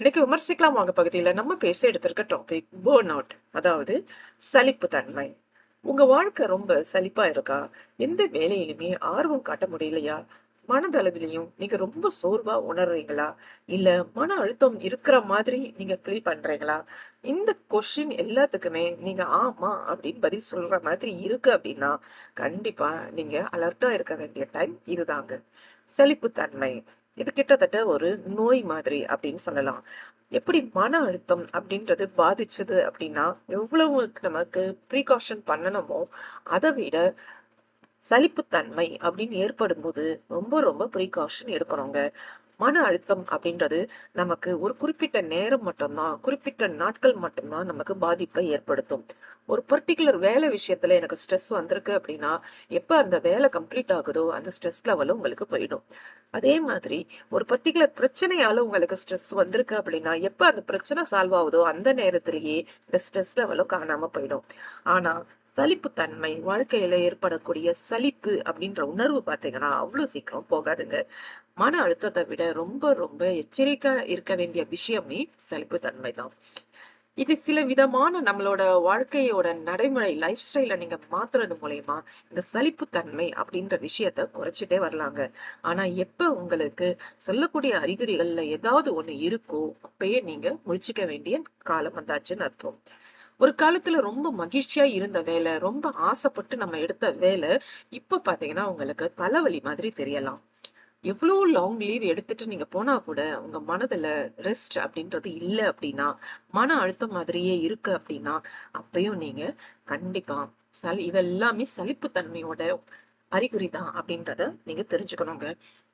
இன்னைக்கு விமர்சிக்கலாம் வாங்க பகுதியில. நம்ம பேச எடுத்திருக்க டாபிக் பேர்ன் அவுட் அதாவது சலிப்பு தன்மை உங்க வாழ்க்கை ரொம்ப சலிப்பா இருக்கா? எந்த வேலையிலுமே ஆர்வம் காட்ட முடியலையா? மனதளவிலையும் நீங்க ரொம்ப சோர்வா உணர்றீங்களா? இல்ல மன அழுத்தம் இருக்கிற மாதிரி நீங்க ஃபீல் பண்றீங்களா? இந்த கொஷின் எல்லாத்துக்குமே நீங்க ஆமா அப்படின்னு பதில் சொல்ற மாதிரி இருக்கு அப்படின்னா கண்டிப்பா நீங்க அலர்ட்டா இருக்க வேண்டிய டைம் இதுதாங்க. சலிப்புத்தன்மை. இது கிட்டத்தட்ட ஒரு நோய் மாதிரி அப்படின்னு சொல்லலாம். எப்படி மன அழுத்தம் அப்படின்றது பாதிச்சது அப்படின்னா எவ்வளவு நமக்கு ப்ரீகாஷன் பண்ணணுமோ அதை விட சலிப்புத்தன்மை அப்படின்னு ஏற்படும் போது ரொம்ப ரொம்ப ப்ரீகாஷன் எடுக்கணுங்க. மன அழுத்தம் அப்படின்றது நமக்கு ஒரு குறிப்பிட்ட நேரம் மட்டும்தான் குறிப்பிட்ட நாட்கள் மட்டும்தான் நமக்கு பாதிப்பை ஏற்படுத்தும். ஒரு பர்டிகுலர் வேலை விஷயத்துல எனக்கு ஸ்ட்ரெஸ் வந்திருக்கு அப்படின்னா எப்ப அந்த வேலை கம்ப்ளீட் ஆகுதோ அந்த ஸ்ட்ரெஸ் லெவலும் உங்களுக்கு போயிடும். அதே மாதிரி ஒரு பர்டிகுலர் பிரச்சனையால உங்களுக்கு ஸ்ட்ரெஸ் வந்திருக்கு அப்படின்னா எப்ப அந்த பிரச்சனை சால்வ் ஆகுதோ அந்த நேரத்திலேயே இந்த ஸ்ட்ரெஸ் லெவலும் காணாம போயிடும். ஆனா சலிப்பு தன்மை வாழ்க்கையில ஏற்படக்கூடிய சலிப்பு அப்படின்ற உணர்வு பாத்தீங்கன்னா அவ்வளவு சீக்கிரம் போகாதுங்க. மன அழுத்தத்தை விட ரொம்ப ரொம்ப எச்சரிக்கை இருக்க வேண்டிய விஷயமே சலிப்புத்தன்மை தான் இது சில விதமான நம்மளோட வாழ்க்கையோட நடைமுறை லைஃப் ஸ்டைல நீங்க மாத்துறது மூலயமா இந்த சலிப்புத்தன்மை அப்படின்ற விஷயத்த குறைச்சிட்டே வரலாங்க. ஆனா எப்ப உங்களுக்கு சொல்லக்கூடிய அறிகுறிகள்ல ஏதாவது ஒண்ணு இருக்கோ அப்பயே நீங்க முடிச்சுக்க வேண்டிய காலம் வந்தாச்சுன்னு அர்த்தம். ஒரு காலத்துல ரொம்ப மகிழ்ச்சியா இருந்த வேலை ரொம்ப ஆசைப்பட்டு நம்ம எடுத்த வேலை இப்ப பாத்தீங்கன்னா உங்களுக்கு தலைவலி மாதிரி தெரியலாம். எவ்வளோ லாங் லீவ் எடுத்துட்டு நீங்க போனா கூட உங்க மனதுல ரெஸ்ட் அப்படின்றது இல்ல அப்படின்னா மன அழுத்தம் மாதிரியே இருக்கு அப்படின்னா அப்பயும் நீங்க கண்டிப்பா சளி இதெல்லாமே சலிப்புத்தன்மையோட அறிகுறி தான் அப்படின்றத நீங்க தெரிஞ்சுக்கணுங்க.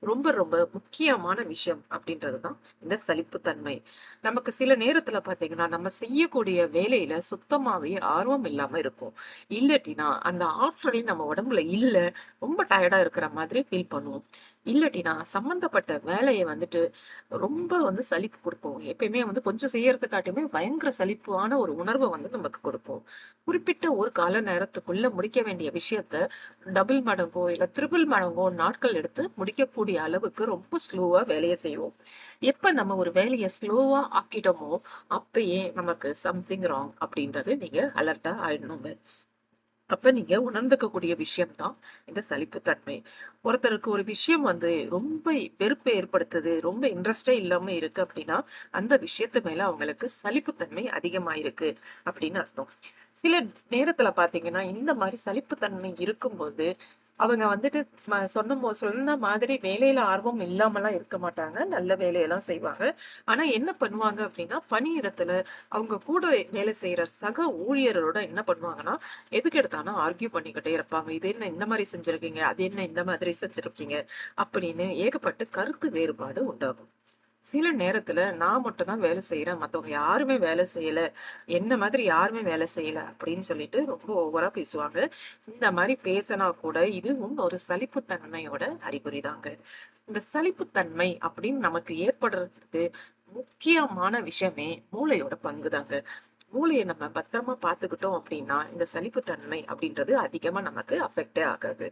ரொம்ப ரொம்ப முக்கியமான விஷயம் அப்படின்றது தான் இந்த சலிப்புத்தன்மை. நமக்கு சில நேரத்துல பாத்தீங்கன்னா நம்ம செய்யக்கூடிய வேலையில சுத்தமாவே ஆர்வம் இல்லாம இருக்கும். இல்லாட்டினா அந்த ஆற்றல் நம்ம உடம்புல இல்ல ரொம்ப டயர்டா இருக்கிற மாதிரி ஃபீல் பண்ணுவோம். இல்லாட்டினா சம்மந்தப்பட்ட வேலையை வந்துட்டு ரொம்ப வந்து சலிப்பு கொடுப்போம் எப்பயுமே வந்து கொஞ்சம் செய்யறதுக்காட்டுமே பயங்கர சலிப்பான ஒரு உணர்வை வந்து நமக்கு கொடுப்போம் குறிப்பிட்ட ஒரு கால நேரத்துக்குள்ள முடிக்க வேண்டிய விஷயத்த டபுள் மடங்கோ இல்ல த்ரிபிள் மடங்கோ நாட்கள் எடுத்து முடிக்கக்கூடிய அளவுக்கு ரொம்ப ஸ்லோவா வேலையை செய்வோம். எப்ப நம்ம ஒரு வேலையை ஸ்லோவா ஆக்கிட்டோமோ அப்பயே நமக்கு சம்திங் ராங் அப்படின்றது நீங்க அலர்ட்டா ஆயிடணுங்க. அப்ப நீங்க உணர்ந்துக்கக்கூடிய விஷயம் தான் இந்த சலிப்புத்தன்மை. ஒருத்தருக்கு ஒரு விஷயம் வந்து ரொம்ப வெறுப்பை ஏற்படுத்துது ரொம்ப இன்ட்ரெஸ்டே இல்லாம இருக்கு அப்படின்னா அந்த விஷயத்து மேல அவங்களுக்கு சலிப்புத்தன்மை அதிகமாயிருக்கு அப்படின்னு அர்த்தம். சில நேரத்துல பாத்தீங்கன்னா இந்த மாதிரி சலிப்புத்தன்மை இருக்கும்போது அவங்க வந்துட்டு சொன்ன சொன்ன மாதிரி வேலையில ஆர்வம் இல்லாமலாம் இருக்க மாட்டாங்க. நல்ல வேலையெல்லாம் செய்வாங்க. ஆனா என்ன பண்ணுவாங்க அப்படின்னா பணியிடத்துல அவங்க கூட வேலை செய்யற சக ஊழியர்களோட என்ன பண்ணுவாங்கன்னா எதுக்கு எடுத்தாலும் ஆர்கியூ பண்ணிக்கிட்டே இருப்பாங்க. இது என்ன இந்த மாதிரி செஞ்சிருக்கீங்க? அது என்ன இந்த மாதிரி செஞ்சிருக்கீங்க? அப்படின்னு ஏகப்பட்ட கருத்து வேறுபாடு உண்டாகும். சில நேரத்துல நான் மட்டும் தான் வேலை செய்யறேன் மத்தவங்க யாருமே வேலை செய்யல. என்ன மாதிரி யாருமே வேலை செய்யல அப்படின்னு சொல்லிட்டு ரொம்ப ஓவரா பேசுவாங்க. இந்த மாதிரி பேசினா கூட இதுவும் ஒரு சலிப்புத்தன்மையோட அறிகுறி தாங்க இந்த சலிப்புத்தன்மை அப்படின்னு நமக்கு ஏற்படுறதுக்கு முக்கியமான விஷயமே மூளையோட பங்கு தாங்க மூளையை நம்ம பத்திரமா பார்த்துக்கிட்டோம் அப்படின்னா இந்த சலிப்புத்தன்மை அப்படின்றது அதிகமா நமக்கு அஃபெக்டே ஆகாது.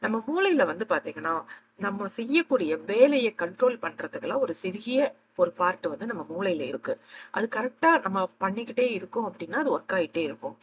நம்ம மூளையில வந்து பாத்தீங்கன்னா நம்ம செய்யக்கூடிய வேலையை கண்ட்ரோல் பண்றதுக்கெல்லாம் ஒரு சிறிய ஒரு பார்ட் வந்து நம்ம மூளையில இருக்கு. அது கரெக்டா நம்ம பண்ணிக்கிட்டே இருக்கோம் அப்படின்னா அது ஒர்க் ஆயிட்டே இருக்கும்.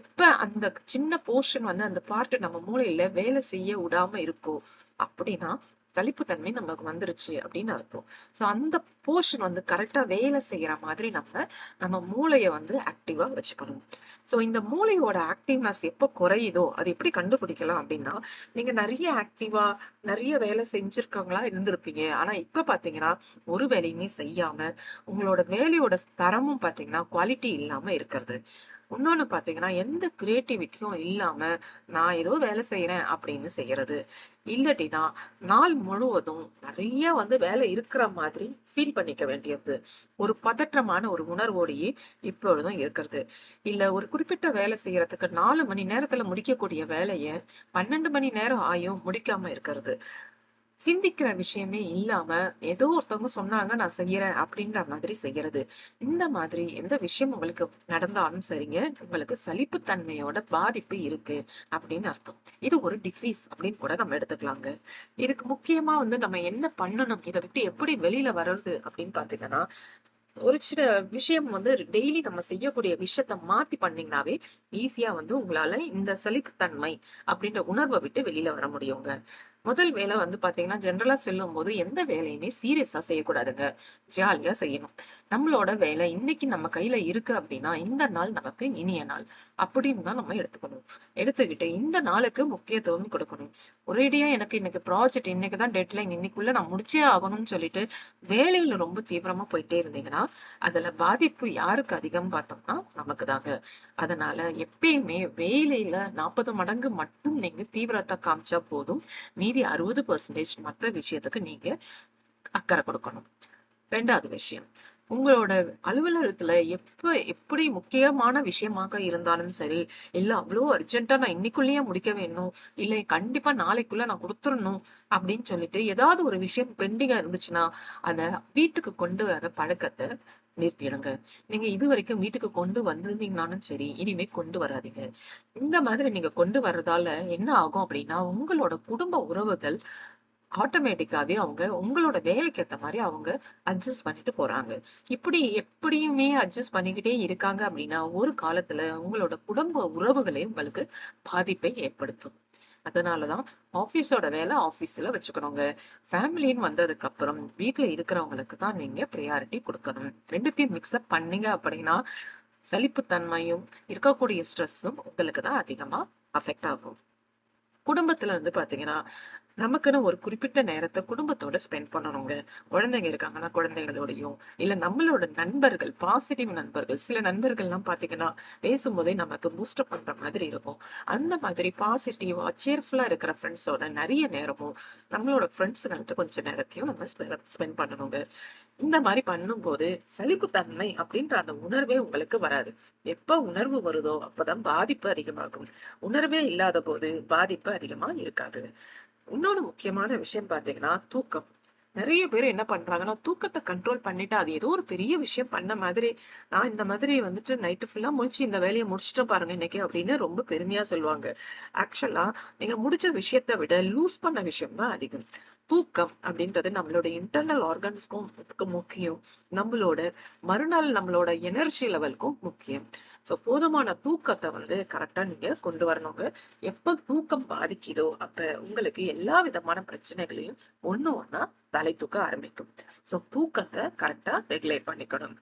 எப்ப அந்த சின்ன போர்ஷன் வந்து அந்த பார்ட் நம்ம மூளையில வேலை செய்ய விடாம இருக்கோ அப்படின்னா சலிப்புத்தன்மை நமக்கு வந்துருச்சு அப்படின்னு அர்த்தம். ஸோ அந்த போர்ஷன் வந்து கரெக்டா வேலை செய்யற மாதிரி நம்ம நம்ம மூளையை வந்து ஆக்டிவா வச்சுக்கணும். ஸோ இந்த மூளையோட ஆக்டிவ்னஸ் எப்போ குறையுதோ அது எப்படி கண்டுபிடிக்கலாம் அப்படின்னா நீங்க நிறைய ஆக்டிவா நிறைய வேலை செஞ்சுருக்கவங்களா இருந்திருப்பீங்க. ஆனா இப்ப பாத்தீங்கன்னா ஒரு வேலையுமே செய்யாம உங்களோட வேலையோட தரமும் பாத்தீங்கன்னா குவாலிட்டி இல்லாம இருக்கிறது. இன்னொன்று பாத்தீங்கன்னா எந்த கிரியேட்டிவிட்டியும் இல்லாம நான் ஏதோ வேலை செய்யறேன் அப்படின்னு செய்யறது இல்லாட்டினா நாள் முழுவதும் நிறைய வந்து வேலை இருக்கிற மாதிரி ஃபீல் பண்ணிக்க வேண்டியது. ஒரு பதற்றமான ஒரு உணர்வோடையே இப்பொழுதும் இருக்கிறது. இல்ல ஒரு குறிப்பிட்ட வேலை செய்யறதுக்கு நாலு மணி நேரத்துல முடிக்கக்கூடிய வேலையை பன்னெண்டு மணி நேரம் ஆயும் முடிக்காம இருக்கிறது. சிந்திக்கிற விஷயமே இல்லாம, ஏதோ ஒருத்தவங்க சொன்னாங்க, நான் செய்யறேன் அப்படின்ற மாதிரி செய்யறது. இந்த மாதிரி எந்த விஷயம் உங்களுக்கு நடந்தாலும் சரிங்க, உங்களுக்கு சலிப்பு தன்மையோட பாதிப்பு இருக்கு அப்படின்னு அர்த்தம். இது ஒரு டிசீஸ் அப்படின்னு கூட நம்ம எடுத்துக்கலாங்க. இதுக்கு முக்கியமா வந்து நம்ம என்ன பண்ணணும்? இதை விட்டு எப்படி வெளியில வர்றது அப்படின்னு பாத்தீங்கன்னா ஒரு சில விஷயம் வந்து டெய்லி நம்ம செய்யக்கூடிய விஷயத்த மாத்தி பண்ணீங்கனாவே, ஈஸியா வந்து உங்களால இந்த சலிப்புத்தன்மை அப்படின்ற உணர்வை விட்டு வெளியில வர முடியுங்க. முதல் வேலை வந்து பார்த்தீங்கன்னா, ஜெனரலா சொல்லும்போது எந்த வேலையுமே சீரியஸா செய்யக்கூடாதுங்க. ஜாலியா செய்யணும். நம்மளோட வேலை இன்னைக்கு நம்ம கையில இருக்கு அப்படின்னா, இந்த நாள் நமக்கு இனிய நாள் அப்படின்னு தான் நம்ம எடுத்துக்கணும். எடுத்துக்கிட்டு இந்த நாளுக்கு முக்கியத்துவம் கொடுக்கணும். ஒரேடியா எனக்கு இன்னைக்கு ப்ராஜெக்ட் இன்னைக்கு தான் டெட்லைன் இன்னைக்குள்ள நான் முடிச்சே ஆகணும்னு சொல்லிட்டு, வேலையில ரொம்ப தீவிரமா போயிட்டே இருந்தீங்கன்னா, அதுல பாதிப்பு யாருக்கு அதிகம் பார்த்தோம்னா, நமக்கு தாங்க. அதனால எப்பயுமே வேலையில 40 மடங்கு மட்டும் நீங்க தீவிரத்த காமிச்சா போதும். மீதி 60% மத்த விஷயத்துக்கு நீங்க அக்கறை கொடுக்கணும். ரெண்டாவது விஷயம். உங்களோட அலுவலகத்துல எப்ப எப்படி முக்கியமான விஷயமாக இருந்தாலும் சரி, இல்ல அவ்வளவு அர்ஜென்ட்டா நான் இன்னைக்குள்ளேயே முடிக்க வேணும், இல்ல கண்டிப்பா நாளைக்குள்ள நான் கொடுத்துடணும் அப்படின்னு சொல்லிட்டு, ஏதாவது ஒரு விஷயம் பெண்டிங்கா இருந்துச்சுன்னா, அத வீட்டுக்கு கொண்டு வர பழக்கத்தை நிறுத்திடுங்க. நீங்க இது வரைக்கும் வீட்டுக்கு கொண்டு வந்திருந்தீங்கனாலும் சரி, இனிமே கொண்டு வராதீங்க. இந்த மாதிரி நீங்க கொண்டு வர்றதால என்ன ஆகும் அப்படின்னா, உங்களோட குடும்ப உறவுகள் ஆட்டோமேட்டிக்காவே அவங்க உங்களோட வேலைக்கு ஏத்த மாதிரி அவங்க அட்ஜஸ்ட் பண்ணிட்டு போறாங்க. இப்படி எப்படியுமே அட்ஜஸ்ட் பண்ணிக்கிட்டே இருக்காங்க அப்படின்னா, ஒரு காலத்துல உங்களோட குடும்ப உறவுகளே உங்களுக்கு பாதிப்பை ஏற்படுத்தும். அதனால தான் ஆஃபீஸோட வேலை ஆஃபீஸில் வச்சுக்கணுங்க. ஃபேமிலின்னு வந்ததுக்கு அப்புறம் வீட்ல இருக்கிறவங்களுக்கு தான் நீங்க ப்ரையாரிட்டி கொடுக்கணும் ரெண்டுத்தையும் மிக்ஸ்அப் பண்ணீங்க அப்படின்னா, சலிப்புத்தன்மையும், இருக்கக்கூடிய ஸ்ட்ரெஸ்ஸும் உங்களுக்கு தான் அதிகமா அஃபெக்ட் ஆகும். குடும்பத்துல வந்து பார்த்தீங்கன்னா, நமக்குன்னு ஒரு குறிப்பிட்ட நேரத்தை குடும்பத்தோட ஸ்பெண்ட் பண்ணணுங்க. குழந்தைங்க இருக்காங்கன்னா, குழந்தைங்களோடையும் இல்ல நம்மளோட நண்பர்கள், பாசிட்டிவ் நண்பர்கள், சில நண்பர்கள்லாம் பாத்தீங்கன்னா பேசும்போதே நமக்கு பூஸ்ட் அப் பண்ற மாதிரி இருக்கும். அந்த மாதிரி பாசிட்டிவா, சேர்ஃபுல்லா இருக்கிற ஃப்ரெண்ட்ஸோட நிறைய நேரமும், நம்மளோட ஃப்ரெண்ட்ஸுங்கள்ட்ட கொஞ்ச நேரத்தையும் நம்ம ஸ்பெண்ட் பண்ணணுங்க. இந்த மாதிரி பண்ணும்போது, சலிப்புத்தன்மை அப்படின்ற அந்த உணர்வே உங்களுக்கு வராது. எப்ப உணர்வு வருதோ, அப்பதான் பாதிப்பு அதிகமாகும். உணர்வே இல்லாத போது பாதிப்பு அதிகமா இருக்காது. இன்னொன்னு முக்கியமான விஷயம் பார்த்தீங்கன்னா, தூக்கம். நிறைய பேர் என்ன பண்றாங்கன்னா, தூக்கத்தை கண்ட்ரோல் பண்ணிட்டு, அது ஏதோ ஒரு பெரிய விஷயம் பண்ண மாதிரி, நான் இந்த மாதிரி வந்துட்டு நைட்டு ஃபுல்லா முழிச்சு இந்த வேலைய முடிச்சுட்டு பாருங்க இன்னைக்கு அப்படின்னு ரொம்ப பெருமையா சொல்லுவாங்க. ஆக்சுவலா நீங்க முடிச்ச விஷயத்த விட லூஸ் பண்ண விஷயம் தான் அதிகம். தூக்கம் அப்படின்றது நம்மளோட இன்டர்னல் ஆர்கன்ஸ்க்கும் முக்கியம். நம்மளோட மறுநாள் நம்மளோட எனர்ஜி லெவலுக்கும் முக்கியம். ஸோ போதுமான தூக்கத்தை வந்து கரெக்டாக நீங்க கொண்டு வரணுங்க. எப்போ தூக்கம் பாதிக்குதோ, அப்ப உங்களுக்கு எல்லா விதமான பிரச்சனைகளையும் ஒண்ணு ஒண்ணா தலை தூக்க ஆரம்பிக்கும். ஸோ தூக்கத்தை கரெக்டாக ரெகுலேட் பண்ணிக்கணும்.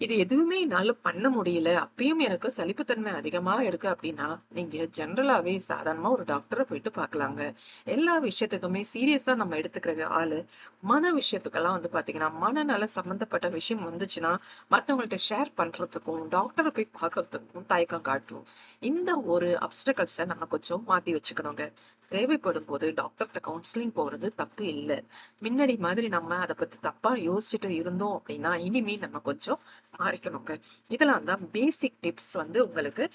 இது எதுவுமே என்னால பண்ண முடியல. அப்பயும் எனக்கு சலிப்புத்தன்மை அதிகமா இருக்கு அப்படின்னா, நீங்க ஜெனரலாவே சாதாரணமா ஒரு டாக்டர போயிட்டு பார்க்கலாங்க. எல்லா விஷயத்துக்குமே சீரியஸா நம்ம எடுத்துக்கிற ஆளு, மன விஷயத்துக்கெல்லாம் வந்து பாத்தீங்கன்னா மனநல சம்பந்தப்பட்ட விஷயம் வந்துச்சுன்னா, மத்தவங்கள்ட்ட ஷேர் பண்றதுக்கும், டாக்டரை போய் பார்க்கறதுக்கும் தயக்கம் காட்டும். இந்த ஒரு அப்டக்கல்ஸை நம்ம கொஞ்சம் மாத்தி வச்சுக்கணுங்க. தேவைப்படும்போது டாக்டர்கிட்ட கவுன்சிலிங் போறது தப்பு இல்ல. முன்னாடி மாதிரி நம்ம அத பத்தி தப்பா யோசிச்சுட்டு இருந்தோம் அப்படின்னா, இனிமே நம்ம கொஞ்சம் மாறிக்கணுங்க. இதெல்லாம் தான் பேசிக் டிப்ஸ் வந்து உங்களுக்கு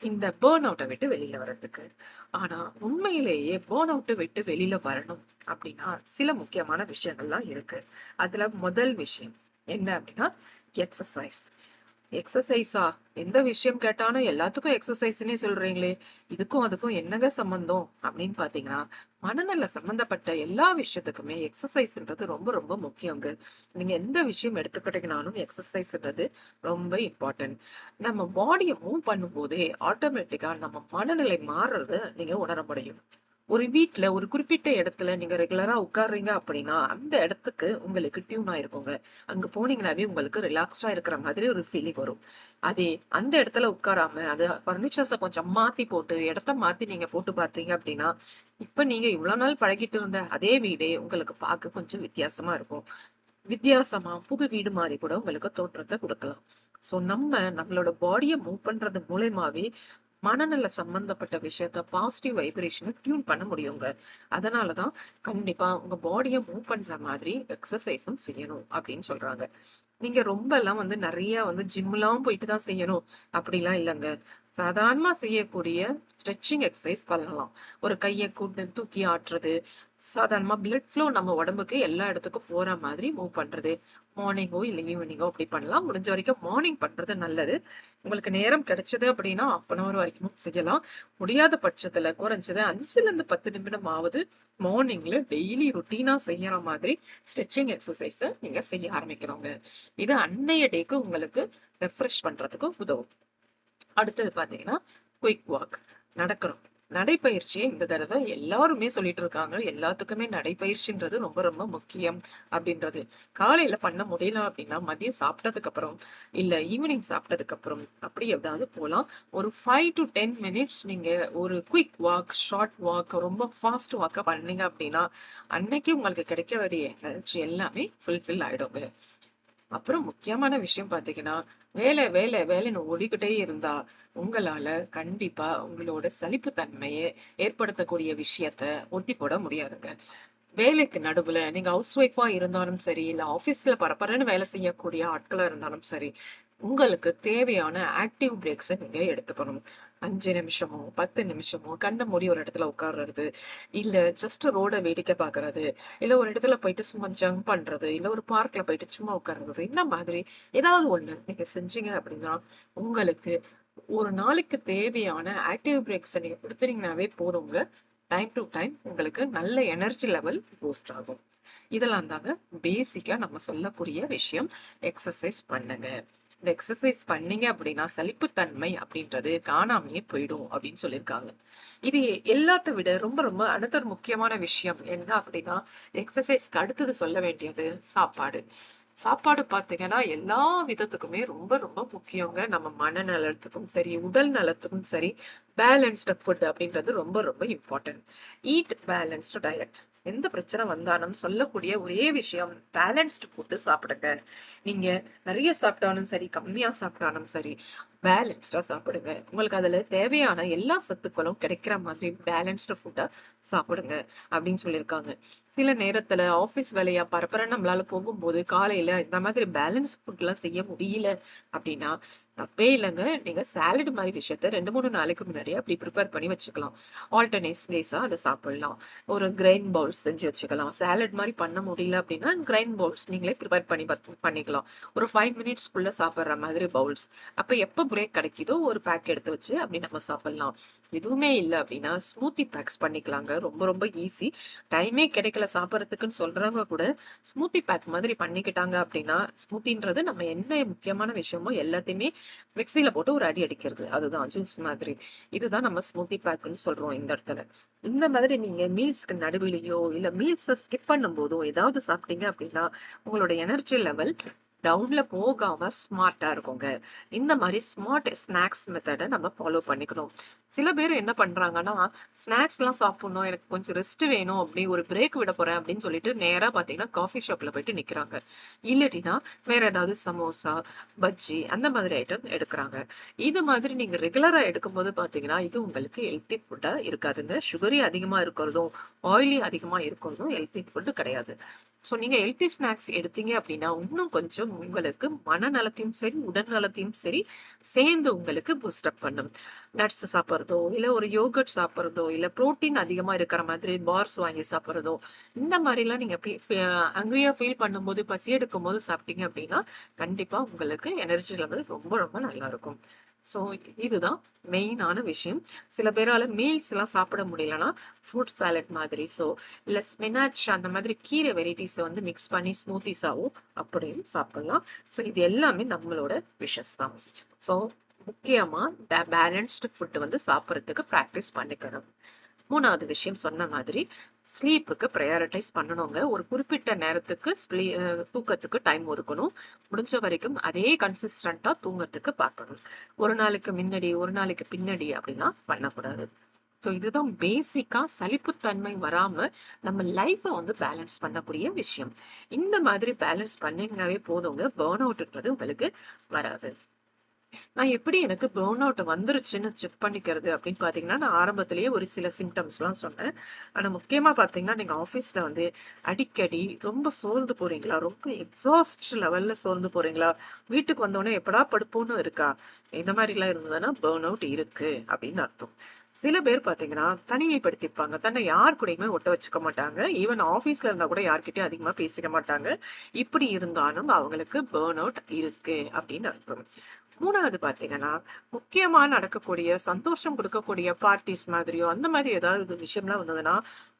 இந்த பேர்ன் அவுட்டை விட்டு வெளியில வர்றதுக்கு. ஆனா, உண்மையிலேயே பேர்ன் அவுட்ட விட்டு வெளியில வரணும் அப்படின்னா, சில முக்கியமான விஷயங்கள்லாம் இருக்கு. அதுல முதல் விஷயம் என்ன அப்படின்னா, எக்ஸசைஸ் எக்ஸசைஸா எந்த விஷயம் கேட்டாலும் எல்லாத்துக்கும் எக்ஸசைஸ்னே சொல்றீங்களே! இதுக்கும் அதுக்கும் என்னங்க சம்மந்தம்? அப்படின்னு பார்த்தீங்கன்னா, மனநல சம்மந்தப்பட்ட எல்லா விஷயத்துக்குமே எக்ஸசைஸ்ன்றது ரொம்ப ரொம்ப முக்கியங்க. நீங்க எந்த விஷயம் எடுத்துக்கிட்டீங்கனாலும் எக்ஸசைஸ்ன்றது ரொம்ப இம்பார்ட்டன்ட். நம்ம பாடியை மூவ் பண்ணும்போதே ஆட்டோமேட்டிக்கா நம்ம மனநிலை மாறுறத நீங்க உணர முடியும். ஒரு வீட்ல ஒரு குறிப்பிட்ட இடத்துல நீங்க ரெகுலரா உட்கார்றீங்க அப்படின்னா, அந்த இடத்துக்கு உங்களுக்கு டியூன் ஆயிருக்குங்க. அங்க போனீங்கனாவே உங்களுக்கு ரிலாக்ஸ்டா இருக்கிற மாதிரி ஒரு ஃபீலிங் வரும். அதே அந்த இடத்துல உட்காராம, அத பர்னிச்சர்ஸ கொஞ்சம் மாத்தி போட்டு, இடத்த மாத்தி நீங்க போட்டு பார்த்தீங்க அப்படின்னா, இப்ப நீங்க இவ்வளோ நாள் பழகிட்டு இருந்த அதே வீடே உங்களுக்கு பார்க்க கொஞ்சம் வித்தியாசமா இருக்கும். வித்தியாசமா புது வீடு மாதிரி கூட உங்களுக்கு தோற்றத்தை கொடுக்கலாம் ஸோ நம்ம நம்மளோட பாடிய மூவ் பண்றது மூலயமாவே மனநல சம்பந்தப்பட்ட விஷயத்த பாசிட்டிவ் வைப்ரேஷனை டியூன் பண்ண முடியுங்க. அதனால தான் கண்டிப்பா உங்க பாடிய மூவ் பண்ற மாதிரி எக்ஸசைஸும் செய்யணும் அப்படின்னு சொல்றாங்க. நீங்க ரொம்பலாம் வந்து நிறைய வந்து ஜிம்லாம் போயிட்டு தான் செய்யணும் அப்படிலாம் இல்லங்க. சாதாரணமா செய்யக்கூடிய ஸ்ட்ரெச்சிங் எக்ஸசைஸ் பண்ணலாம். ஒரு கைய கூட்டு தூக்கி ஆட்டுறது, சாதாரணமா பிளட் ஃப்ளோ நம்ம உடம்புக்கு எல்லா இடத்துக்கும் போற மாதிரி மூவ் பண்றது. மார்னிங்கோ இல்லை ஈவினிங்கோ அப்படி பண்ணலாம். முடிஞ்ச வரைக்கும் மார்னிங் பண்றது நல்லது. உங்களுக்கு நேரம் கிடைச்சது அப்படின்னா, 1/2 அன் ஹவர் வரைக்கும் செய்யலாம். முடியாத பட்சத்துல குறைஞ்சது 5லருந்து 10 நிமிடமாவது மார்னிங்ல டெய்லி ரொட்டீனா செய்யற மாதிரி ஸ்ட்ரெச்சிங் எக்ஸசைஸை நீங்க செய்ய ஆரம்பிக்கிறோங்க இது அன்னைய டேக்கு உங்களுக்கு ரெஃப்ரெஷ் பண்றதுக்கு உதவும். அடுத்தது பார்த்தீங்கன்னா, குயிக் வாக் நடக்கணும். நடைப்பயிற்சிய இந்த தடவை எல்லாருமே சொல்லிட்டு இருக்காங்க. எல்லாத்துக்குமே நடைப்பயிற்சின்றது ரொம்ப ரொம்ப முக்கியம் அப்படின்றது. காலையில பண்ண முடியல அப்படின்னா, மதியம் சாப்பிட்டதுக்கு அப்புறம், இல்ல ஈவினிங் சாப்பிட்டதுக்கு அப்புறம் அப்படி ஏதாவது போலாம். ஒரு ஃபைவ் டு டென் மினிட்ஸ் நீங்க ஒரு குயிக் வாக், ஷார்ட் வாக், ரொம்ப ஃபாஸ்ட் வாக்கா பண்ணீங்க அப்படின்னா, அன்னைக்கு உங்களுக்கு கிடைக்க வேண்டிய எனர்ஜி எல்லாமே ஃபுல்ஃபில் ஆயிடுங்க. அப்புறம் முக்கியமான விஷயம் பார்த்தீங்கன்னா, வேலை, வேலை, வேலைன்னு ஓடிக்கிட்டே இருந்தா, உங்களால கண்டிப்பா உங்களோட சலிப்பு ஏற்படுத்தக்கூடிய விஷயத்த ஒத்தி போட முடியாதுங்க. வேலைக்கு நடுவுல நீங்க ஹவுஸ் ஒய்ஃபா இருந்தாலும் சரி, இல்ல ஆபீஸ்ல பரபரன்னு வேலை செய்யக்கூடிய ஆட்களா இருந்தாலும் சரி, உங்களுக்கு தேவையான ஆக்டிவ் பிரேக்ஸை நீங்கள் எடுத்துக்கணும். அஞ்சு நிமிஷமோ, 10 நிமிஷமோ கண்ணை மூடி ஒரு இடத்துல உட்கார்றது, இல்லை ஜஸ்ட் ரோட வேடிக்கை பார்க்கறது, இல்லை ஒரு இடத்துல போயிட்டு சும்மா ஜம்ப் பண்றது, இல்லை ஒரு பார்க்கில் போயிட்டு சும்மா உட்கார்றது, இந்த மாதிரி ஏதாவது ஒண்ணு நீங்கள் செஞ்சீங்க அப்படின்னா, உங்களுக்கு ஒரு நாளைக்கு தேவையான ஆக்டிவ் பிரேக்ஸ நீங்கள் குடுத்தீங்கன்னாவே போதுங்க. டைம் டு டைம் உங்களுக்கு நல்ல எனர்ஜி லெவல் பூஸ்ட் ஆகும். இதெல்லாம் தாங்க பேசிக்காக நம்ம சொல்லக்கூடிய விஷயம். எக்ஸசைஸ் பண்ணுங்க. இந்த எக்சர்சைஸ் பண்ணீங்க அப்படின்னா, சலிப்புத்தன்மை அப்படின்றது காணாமையே போயிடும் அப்படின்னு சொல்லியிருக்காங்க. இது எல்லாத்த விட ரொம்ப ரொம்ப அடுத்த ஒரு முக்கியமான விஷயம் என்ன அப்படின்னா, எக்ஸசைஸ்க்கு அடுத்தது சொல்ல வேண்டியது சாப்பாடு. சாப்பாடு பார்த்தீங்கன்னா, எல்லா விதத்துக்குமே ரொம்ப ரொம்ப முக்கியங்க. நம்ம மனநலத்துக்கும் சரி, உடல் நலத்துக்கும் சரி, பேலன்ஸ்டு ஃபுட் அப்படின்றது ரொம்ப ரொம்ப இம்பார்ட்டன்ட். Eat balanced diet. எந்த பிரச்சனை வந்தாலும் சொல்லக்கூடிய ஒரே விஷயம் பேலன்ஸ்டு ஃபுட்டு சாப்பிடுங்க. நீங்க நிறைய சாப்பிட்டாலும் சரி, கம்மியா சாப்பிட்டாலும் சரி, பேலன்ஸ்டா சாப்பிடுங்க. உங்களுக்கு அதுல தேவையான எல்லா சத்துக்களும் கிடைக்கிற மாதிரி பேலன்ஸ்டு ஃபுட்டா சாப்பிடுங்க அப்படின்னு சொல்லியிருக்காங்க. சில நேரத்துல ஆஃபீஸ் வேலையா பரப்பர நம்மளால போகும்போது, காலையில இந்த மாதிரி பேலன்ஸ் ஃபுட்லாம் செய்ய முடியல அப்படின்னா, தப்பே இல்லைங்க நீங்க சாலட் மாதிரி விஷயத்த 2, 3 நாளைக்கு முன்னாடியே அப்படி ப்ரிப்பேர் பண்ணி வச்சுக்கலாம். ஆல்டர்னேட் டேஸாக அதை சாப்பிடலாம். ஒரு கிரைன் பவுல்ஸ் செஞ்சு வச்சுக்கலாம். சாலட் மாதிரி பண்ண முடியல அப்படின்னா, கிரைன் பவுல்ஸ் நீங்களே ப்ரிப்பேர் பண்ணி பத் பண்ணிக்கலாம். ஒரு 5 மினிட்ஸ்க்குள்ள சாப்பிடுற மாதிரி பவுல்ஸ். அப்போ எப்போ பிரேக் கிடைக்குதோ ஒரு பேக் எடுத்து வச்சு அப்படி நம்ம சாப்பிடலாம். எதுவுமே இல்ல அப்படின்னா, ஸ்மூத்தி பேக்ஸ் பண்ணிக்கலாங்க. ரொம்ப ரொம்ப ஈஸி. டைமே கிடைக்கல சாப்பிடுறதுக்குன்னு சொல்றவங்க கூட, ஸ்மூத்தி பேக் மாதிரி பண்ணிக்கிட்டாங்க அப்படின்னா, ஸ்மூத்தின்றது நம்ம என்ன முக்கியமான விஷயமோ எல்லாத்தையுமே மிக்சியில் போட்டு ஒரு அடி அடிக்கிறது. அதுதான் ஜூஸ் மாதிரி. இதுதான் நம்ம ஸ்மூத்தி பேக்குன்னு சொல்றோம் இந்த இடத்துல. இந்த மாதிரி நீங்க மீல்ஸ்க்கு நடுவிலையோ இல்ல மீல்ஸ ஸ்கிப் பண்ணும்போதோ ஏதாவது சாப்பிட்டீங்க அப்படின்னா, உங்களோட எனர்ஜி லெவல் டவுன்ல போகாம ஸ்மார்ட்டா இருக்குங்க. இந்த மாதிரி ஸ்மார்ட் ஸ்நாக்ஸ் மெத்தடை நம்ம ஃபாலோ பண்ணிக்கணும். சில பேர் என்ன பண்றாங்கன்னா, ஸ்நாக்ஸ்லாம் சாப்பிட்ணும் எனக்கு கொஞ்சம் ரெஸ்ட் வேணும் அப்படி ஒரு பிரேக் விட போறேன் அப்படின்னு சொல்லிட்டு நேரா பார்த்தீங்கன்னா, காஃபி ஷாப்ல போயிட்டு நிற்கிறாங்க இல்லாட்டினா வேற ஏதாவது சமோசா, பஜ்ஜி அந்த மாதிரி ஐட்டம் எடுக்கிறாங்க இது மாதிரி நீங்க ரெகுலரா எடுக்கும்போது பார்த்தீங்கன்னா, இது உங்களுக்கு ஹெல்த்தி ஃபுட்டா இருக்காதுங்க. சுகரி அதிகமா இருக்கிறதும், ஆயிலி அதிகமா இருக்கிறதும் ஹெல்த்தி ஃபுட் கிடையாது. ஸோ நீங்க ஹெல்த்தி ஸ்நாக்ஸ் எடுத்தீங்க அப்படின்னா, இன்னும் கொஞ்சம் உங்களுக்கு மனநலத்தையும் சரி, உடல் நலத்தையும் சரி சேர்ந்து உங்களுக்கு பூஸ்டப் அப் பண்ணும். நட்ஸ் சாப்பிடுறதோ, இல்ல ஒரு யோகட் சாப்பிட்றதோ இல்ல புரோட்டீன் அதிகமா இருக்கிற மாதிரி பார்ஸ் வாங்கி சாப்பிட்றதோ இந்த மாதிரிலாம் நீங்க ஃபீ ஃபீல் பண்ணும்போது, பசி எடுக்கும் போது சாப்பிட்டீங்க அப்படின்னா, கண்டிப்பா உங்களுக்கு எனர்ஜி லெவல் ரொம்ப ரொம்ப நல்லாயிருக்கும் ஸோ இதுதான் மெயினான விஷயம். சில பேரால மீல்ஸ்லாம் சாப்பிட முடியலன்னா, ஃப்ரூட் சாலட் மாதிரி ஸோ இல்ல ஸ்பினாச் அந்த மாதிரி கீரை வெரைட்டிஸை வந்து மிக்ஸ் பண்ணி ஸ்மூத்திஸாகவும் அப்படியும் சாப்பிடலாம். ஸோ இது எல்லாமே நம்மளோட விஷஸ் தான். ஸோ முக்கியமா பேலன்ஸ்டு ஃபுட் வந்து சாப்பிடுறதுக்கு ப்ராக்டிஸ் பண்ணிக்கணும். மூணாவது விஷயம் சொன்ன மாதிரி, ஸ்லீப்புக்கு ப்ரையாரிட்டைஸ் பண்ணணுங்க. ஒரு குறிப்பிட்ட நேரத்துக்கு ஸ்லீ தூக்கத்துக்கு டைம் ஒதுக்கணும். முடிஞ்ச வரைக்கும் அதே கன்சிஸ்டன்ட்டா தூங்கறதுக்கு பார்க்கணும். ஒரு நாளைக்கு முன்னாடி, ஒரு நாளைக்கு பின்னாடி அப்படிலாம் பண்ணக்கூடாது. ஸோ இதுதான் பேசிக்கா சலிப்புத்தன்மை வராம நம்ம லைஃப்ப வந்து பேலன்ஸ் பண்ணக்கூடிய விஷயம். இந்த மாதிரி பேலன்ஸ் பண்ணிங்கனாவே போதுங்க, பேர்ன் அவுட்ன்றது உங்களுக்கு வராது. நான் எப்படி எனக்கு பேர்ன் அவுட் வந்துருச்சுன்னு செக் பண்ணிக்கிறது அப்படின்னு பார்த்தீங்கன்னா, நான் ஆரம்பத்திலேயே ஒரு சில சிம்டம்ஸ்லாம் சொன்னேன். ஆனா முக்கியமா பார்த்தீங்கன்னா, நீங்க ஆஃபீஸில் வந்து அடிக்கடி ரொம்ப சோர்ந்து போறீங்களா? ரொம்ப எக்ஸாஸ்ட் லெவல்ல சோர்ந்து போறீங்களா? வீட்டுக்கு வந்தோடனே எப்படா படுப்போன்னு இருக்கா? இந்த மாதிரிலாம் இருந்ததுன்னா, பேர்ன் அவுட் இருக்கு அப்படின்னு அர்த்தம். சில பேர் பார்த்தீங்கன்னா, தனிமைப்படுத்திப்பாங்க. தன்னை யார் கூடயுமே ஒட்ட வச்சுக்க மாட்டாங்க. ஈவன் ஆஃபீஸில் இருந்தா கூட யார்கிட்டயும் அதிகமா பேசிக்க மாட்டாங்க. இப்படி இருந்தாலும் அவங்களுக்கு பேர்ன் அவுட் இருக்கு அப்படின்னு அர்த்தம். மூணாவது பார்த்தீங்கன்னா, முக்கியமா நடக்கக்கூடிய சந்தோஷம் கொடுக்கக்கூடிய பார்ட்டிஸ் மாதிரியோ, அந்த மாதிரி ஏதாவது விஷயம்லாம் வந்ததுன்னா,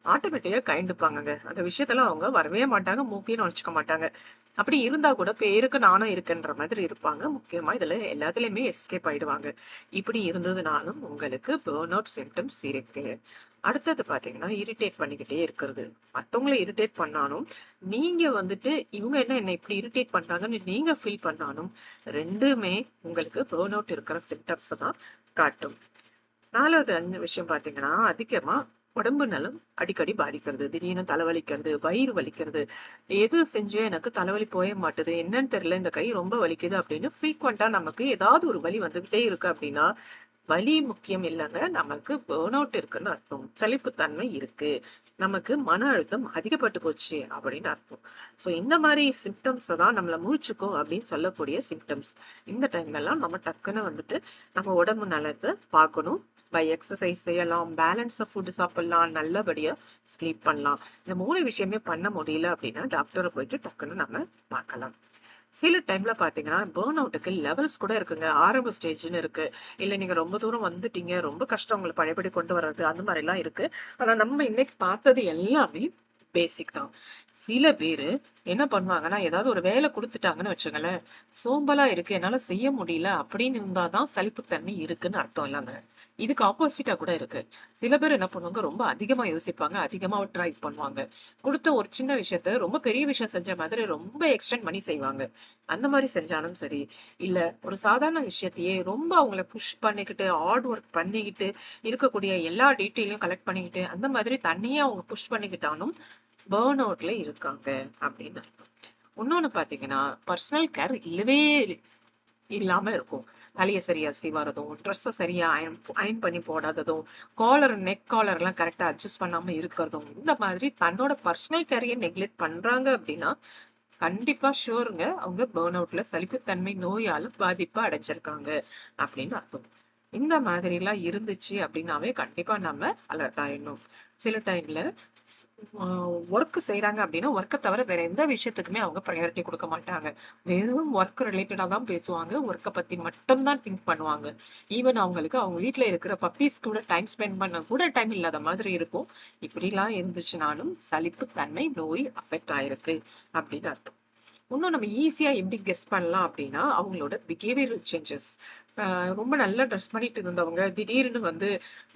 ஆட்டோமேட்டிக்கா கயண்டுப்பாங்கங்க. அந்த விஷயத்தலாம் அவங்க வரவே மாட்டாங்க. மூக்கையும் நினச்சிக்க மாட்டாங்க. அப்படி இருந்தா கூட பேருக்கு நானும் இருக்கேன்ற மாதிரி இருப்பாங்க. முக்கியமா இதுல எல்லாத்துலயுமே எஸ்கேப் ஆயிடுவாங்க. இப்படி இருந்ததுனாலும் உங்களுக்கு பேர்ன் அவுட் சிம்டம்ஸ் இருக்குது அடுத்தது பார்த்தீங்கன்னா, இரிட்டேட் பண்ணிக்கிட்டே இருக்கிறது. மத்தவங்கள இரிட்டேட் பண்ணாலும், நீங்க வந்துட்டு இவங்க என்ன என்ன இப்படி இரிட்டேட் பண்ணுறாங்கன்னு நீங்க ஃபீல் பண்ணாலும், ரெண்டுமே உங்களுக்கு பேர்ன் அவுட் இருக்கிற சிம்டம்ஸை தான் காட்டும். நாலாவது அந்த விஷயம் பார்த்தீங்கன்னா, அதிகமா உடம்பு நலம் அடிக்கடி பாதிக்கிறது. திடீர்னு தலைவலிக்கிறது, வயிறு வலிக்கிறது. எது செஞ்சும் எனக்கு தலைவலி போய மாட்டுது. என்னன்னு தெரியல. இந்த கை ரொம்ப வலிக்குது அப்படின்னு ஃப்ரீக்வென்ட்டா நமக்கு ஏதாவது ஒரு வலி வந்துகிட்டே இருக்கு அப்படின்னா, வலி முக்கியம் இல்லங்க. நமக்கு பேர்ன் அவுட் இருக்குன்னு அர்த்தம். சலிப்புத்தன்மை இருக்கு. நமக்கு மன அழுத்தம் அதிகப்பட்டு போச்சு அப்படின்னு அர்த்தம். ஸோ இந்த மாதிரி சிம்ப்டம்ஸ தான் நம்மள முழிச்சுக்கோ அப்படின்னு சொல்லக்கூடிய சிம்டம்ஸ் இந்த டைம்லலாம் நம்ம டக்குன்னு வந்துட்டு நம்ம உடம்பு நலத்தை பார்க்கணும். பை எக்சர்சைஸ் செய்யலாம், பேலன்ஸாக ஃபுட் சாப்பிடலாம், நல்லபடியா ஸ்லீப் பண்ணலாம். இந்த மூணு விஷயமே பண்ண முடியல அப்படின்னா, டாக்டர போயிட்டு டக்குன்னு நம்ம பார்க்கலாம். சில டைம்ல பார்த்தீங்கன்னா, பேர்ன் அவுட்டுக்கு லெவல்ஸ் கூட இருக்குங்க. ஆரம்ப ஸ்டேஜ்னு இருக்கு. இல்ல நீங்க ரொம்ப தூரம் வந்துட்டீங்க. ரொம்ப கஷ்டம் உங்களை பழையபடி கொண்டு வர்றது. அந்த மாதிரிலாம் இருக்கு. ஆனா நம்ம இன்னைக்கு பார்த்தது எல்லாமே பேசிக் தான். சில பேரு என்ன பண்ணுவாங்கன்னா, ஏதாவது ஒரு வேலை குடுத்துட்டாங்கன்னு வச்சுங்களேன் சோம்பலா இருக்கு. என்னால செய்ய முடியல அப்படின்னு இருந்தால் தான் சலிப்புத்தன்மை இருக்குன்னு அர்த்தம் இல்லைங்க இதுக்கு ஆப்போசிட்டா கூட இருக்கு. சில பேர் என்ன பண்ணுவாங்க, ரொம்ப அதிகமா யோசிப்பாங்க. அதிகமா ட்ரை பண்ணுவாங்க. கொடுத்த ஒரு சின்ன விஷயத்த ரொம்ப பெரிய விஷயம் செஞ்ச மாதிரி ரொம்ப எக்ஸ்டெண்ட் பண்ணி செய்வாங்க. அந்த மாதிரி செஞ்சாலும் சரி, இல்ல ஒரு சாதாரண விஷயத்தையே ரொம்ப அவங்கள புஷ் பண்ணிக்கிட்டு, ஹார்ட் ஒர்க் பண்ணிக்கிட்டு, இருக்கக்கூடிய எல்லா டீட்டெயிலையும் கலெக்ட் பண்ணிக்கிட்டு, அந்த மாதிரி தன்னையே அவங்க புஷ் பண்ணிக்கிட்டாலும், பேர்ன் அவுட்ல இருக்காங்க அப்படின்னு இன்னொன்னு பார்த்தீங்கன்னா, பர்சனல் கேர் இல்லவே இல்லாம இருக்கும். தலையை சரியா சீவாரதும், ட்ரெஸ்ஸை சரியா அயன் அயர்ன் பண்ணி போடாததும், காலர் நெக் காலர்லாம் கரெக்டாக அட்ஜஸ்ட் பண்ணாம இருக்கிறதும், இந்த மாதிரி தன்னோட பர்சனல் கேரியை நெக்லெக்ட் பண்றாங்க அப்படின்னா, கண்டிப்பா ஷூருங்க அவங்க பேர்ன் அவுட்டில் சலிப்புத்தன்மை நோயால பாதிப்பு அடைஞ்சிருக்காங்க அப்படின்னு அர்த்தம். இந்த மாதிரிலாம் இருந்துச்சு அப்படின்னாவே கண்டிப்பா நம்ம அலர்ட் ஆயிடணும். சில டைம்ல ஒர்க் செய்கிறாங்க அப்படின்னா, ஒர்க்கை தவிர வேற எந்த விஷயத்துக்குமே அவங்க ப்ரையாரிட்டி கொடுக்க மாட்டாங்க. வெறும் ஒர்க் ரிலேட்டடா தான் பேசுவாங்க. ஒர்க்க பத்தி மட்டும் தான் திங்க் பண்ணுவாங்க. ஈவன் அவங்களுக்கு அவங்க வீட்டில் இருக்கிற பப்பீஸ் கூட டைம் ஸ்பெண்ட் பண்ண கூட டைம் இல்லாத மாதிரி இருக்கும். இப்படிலாம் இருந்துச்சுனாலும் சலிப்புத்தன்மை நோய் அஃபெக்ட் ஆயிருக்கு அப்படின்னு அர்த்தம். இன்னும் நம்ம ஈஸியா எப்படி கெஸ் பண்ணலாம் அப்படின்னா, அவங்களோட பிஹேவியரல் சேஞ்சஸ். ரொம்ப நல்லா ட்ரெஸ் பண்ணிட்டு இருந்தவங்க, திடீர்னு வந்து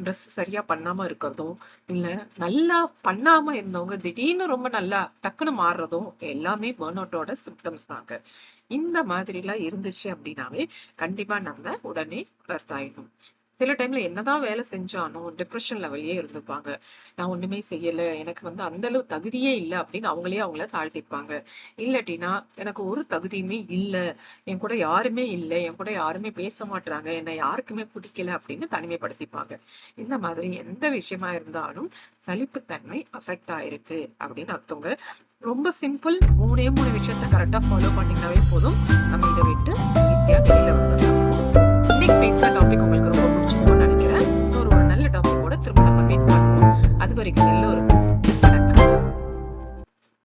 ட்ரெஸ் சரியா பண்ணாம இருக்கிறதும், இல்ல நல்லா பண்ணாம இருந்தவங்க திடீர்னு ரொம்ப நல்லா டக்குனு மாறுறதும், எல்லாமே பேர்ன் அவுட்டோட சிம்டம்ஸ் தாங்க. இந்த மாதிரிலாம் இருந்துச்சு அப்படின்னாவே, கண்டிப்பா நம்ம உடனே அலர்ட் சில டைம்ல என்னதான் வேலை செஞ்சாலும் டிப்ரெஷன் லெவல்லயே இருந்துப்பாங்க. நான் ஒண்ணுமே செய்யல எனக்கு வந்து அந்த அளவு தகுதியே இல்லை அப்படின்னு அவங்களே அவங்கள தாழ்த்திப்பாங்க. இல்லாட்டினா எனக்கு ஒரு தகுதியுமே இல்லை என் கூட யாருமே இல்லை என் கூட யாருமே பேச மாட்டாங்க என்னை யாருக்குமே பிடிக்கல அப்படின்னு தனிமைப்படுத்திப்பாங்க. இந்த மாதிரி எந்த விஷயமா இருந்தாலும் சலிப்புத்தன்மை அஃபெக்ட் ஆயிருக்கு அப்படின்னு அர்த்தவங்க ரொம்ப சிம்பிள் மூணே மூணு விஷயத்த கரெக்டா ஃபாலோ பண்ணீங்கன்னாவே போதும். நம்ம இதை விட்டு ஈஸியா வெளியில வந்துடலாம். பேசுற டாபிக் உங்களுக்கு ഒരിക്കലും